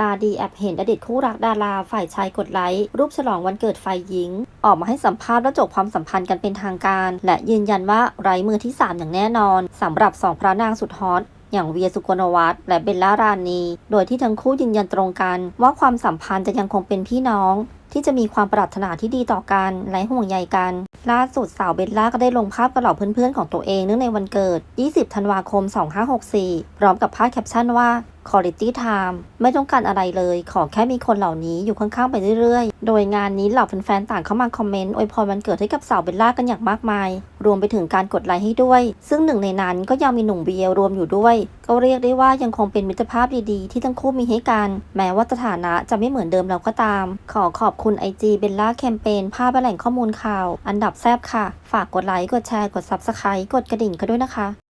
ตาดีแอบเห็นอดีตคู่รักดาราฝ่ายชายกดไลค์รูปฉลองวันเกิดฝ่ายหญิง ออกมาให้สัมภาษณ์ว่าจบความสัมพันธ์กันเป็นทางการ และยืนยันว่าไร้มือที่ 3 อย่างแน่นอนสำหรับสองพระนางสุดฮอตอย่างเวียสุกลวัฒน์และเบลล่ารานี โดยที่ทั้งคู่ยืนยันตรงกัน ว่าความสัมพันธ์จะยังคงเป็นพี่น้อง ที่จะมีความปรารถนาที่ดีต่อกันและห่วงใยกัน ล่าสุดสาวเบลล่าก็ได้ลงภาพกับเหล่าเพื่อนๆของตัวเองเนื่องในวันเกิด 20 ธันวาคม 2564 พร้อมกับภาพแคปชั่นว่า quality time ไม่ต้องการอะไรเลย ขอแค่มีคนเหล่านี้อยู่ข้างๆไปเรื่อยๆ โดยงานนี้เหล่าแฟนๆต่างเข้ามาคอมเมนต์อวยพรวันเกิดให้กับสาวเบลล่ากันอย่างมากมาย รวมไปถึงการกดไลค์ให้ด้วย ซึ่งหนึ่งในนั้นก็ยังมีหนุ่มเบียรวมอยู่ด้วย ก็เรียกได้ว่ายังคงเป็นมิตรภาพดีๆ ที่ทั้งคู่มีให้กัน แม้ว่าสถานะจะไม่เหมือนเดิมแล้วก็ตาม ขอขอบคุณ IG เบลล่าแคมเปญภาพและแหล่งข้อมูลข่าว อันดับแซบค่ะ ฝากกดไลค์กดแชร์กด Subscribe กดกระดิ่งกันด้วยนะคะ